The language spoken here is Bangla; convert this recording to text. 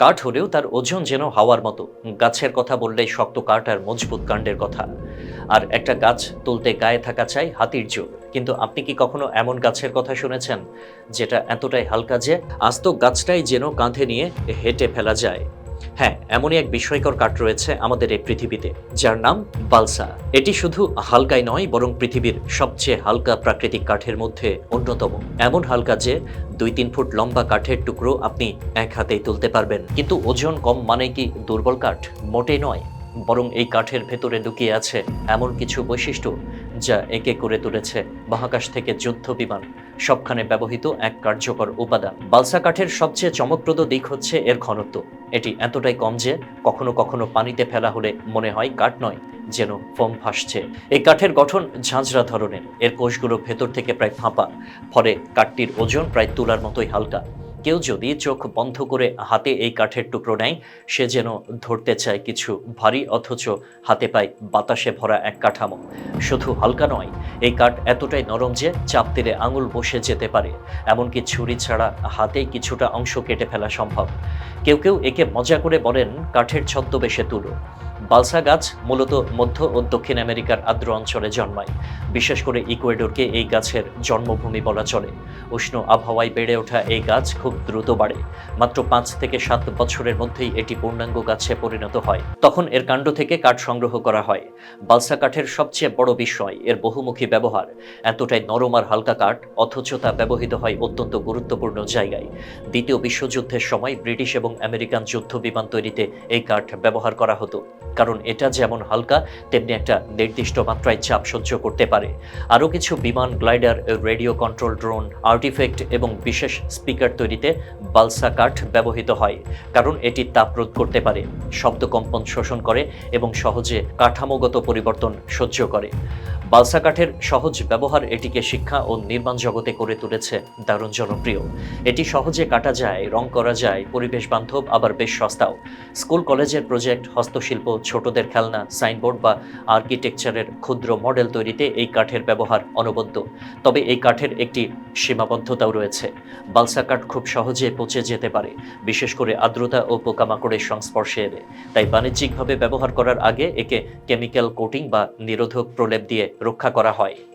কাঠ হলেও তার ওজন যেন হাওয়ার মতো। গাছের কথা বললেই শক্ত কাঠ আর মজবুত কাণ্ডের কথা। আর একটা গাছ তুলতে গায়ে থাকা চাই হাতির জোর কিন্তু আপনি কি কখনো এমন গাছের কথা শুনেছেন, যেটা এতটাই হালকা যে আস্ত গাছটাই যেন কাঁধে নিয়ে হেঁটে ফেলা যায়? হ্যাঁ এমনই এক বিস্ময়কর কাঠ রয়েছে আমাদের এই পৃথিবীতে, যার নাম বালসা। এটি শুধু হালকাই নয়, বরং পৃথিবীর সবচেয়ে হালকা প্রাকৃতিক কাঠের মধ্যে অন্যতম। এমন হালকা যে দুই তিন ফুট লম্বা কাঠের টুকরো আপনি এক হাতেই তুলতে পারবেন। কিন্তু ওজন কম মানে কি দুর্বল কাঠ? মোটেই নয়। বরং এই কাঠের ভেতরে লুকিয়ে আছে এমন কিছু বৈশিষ্ট্য যা একে করে তুলেছে মহাকাশ থেকে যুদ্ধ বিমান, সবখানে ব্যবহৃত এক কার্যকর উপাদান। বালসা কাঠের সবচেয়ে চমকপ্রদ দিক হচ্ছে এর ঘনত্ব। এটি এতটাই কম যে কখনো কখনো পানিতে ফেলা হলে মনে হয় কাঠ নয়, যেন ফোম ভাসছে এই কাঠের গঠন ঝাঁঝরা ধরনের। এর কোষগুলো ভেতর থেকে প্রায় ফাঁপা, ফলে কাঠটির ওজন প্রায় তুলার মতোই হালকা। কেউ যদি চোখ বন্ধ করে হাতে এই কাঠের টুকরো নেয়, সে যেন ধরতে চায় কিছু ভারী অথচ হাতে পায় বাতাসে ভরা এক কাঠামো। শুধু হালকা নয়, এই কাঠ এতটাই নরম যে চাপ দিলে আঙুল বসে যেতে পারে। এমনকি ছুরি ছাড়া হাতে কিছুটা অংশ কেটে ফেলা সম্ভব। কেউ কেউ একে মজা করে বলেন কাঠের ছদ্মবেশে তুলো। বালসা গাছ মূলত মধ্য ও দক্ষিণ আমেরিকার আর্দ্র অঞ্চলে জন্মায়। বিশেষ করে ইকুয়েডরকে এই গাছের জন্মভূমি বলা চলে। উষ্ণ আবহাওয়ায় বেড়ে ওঠা এই গাছ খুব দ্রুত বাড়ে। মাত্র পাঁচ থেকে সাত বছরের মধ্যেই এটি পূর্ণাঙ্গ গাছে পরিণত হয়। তখন এর কাণ্ড থেকে কাঠ সংগ্রহ করা হয়। বালসা কাঠের সবচেয়ে বড় বিষয়, এর বহুমুখী ব্যবহার। এতটাই নরম আর হালকা কাঠ, অথচ তা ব্যবহৃত হয় অত্যন্ত গুরুত্বপূর্ণ জায়গায়। দ্বিতীয় বিশ্বযুদ্ধের সময় ব্রিটিশ এবং আমেরিকান যুদ্ধ বিমান তৈরিতে এই কাঠ ব্যবহার করা হতো। কারণ এটা যেমন হালকা, তেমনি একটা নির্দিষ্ট মাত্রায় চাপ সহ্য করতে পারে। আরও কিছু বিমান, glider, radio control drone, artifact এবং বিশেষ স্পিকার তৈরিতে বালসা কাঠ ব্যবহৃত হয়, কারণ এটি তাপ রোধ করতে পারে, শব্দ কম্পন শোষণ করে এবং সহজে কাঠামোগত পরিবর্তন সহ্য করে। বালসা কাঠের সহজ ব্যবহার এটিকে শিক্ষা ও নির্মাণ জগতে করে তুলেছে দারুণ জনপ্রিয়। এটি সহজে কাটা যায়, রং করা যায়, পরিবেশ বান্ধব, আবার বেশ সস্তাও। স্কুল, কলেজের প্রজেক্ট, হস্তশিল্প, ছোটদের খেলনা, সাইনবোর্ড বা আর্কিটেকচারের ক্ষুদ্র মডেল তৈরিতে এই কাঠের ব্যবহার অনবদ্য। তবে এই কাঠের একটি সীমাবদ্ধতাও রয়েছে। বালসা কাঠ খুব সহজে পচে যেতে পারে, বিশেষ করে আর্দ্রতা ও পোকামাকড়ের সংস্পর্শে এলে। তাই বাণিজ্যিকভাবে ব্যবহার করার আগে একে কেমিক্যাল কোটিং বা নিরোধক প্রলেপ দিয়ে রক্ষা করা হয়।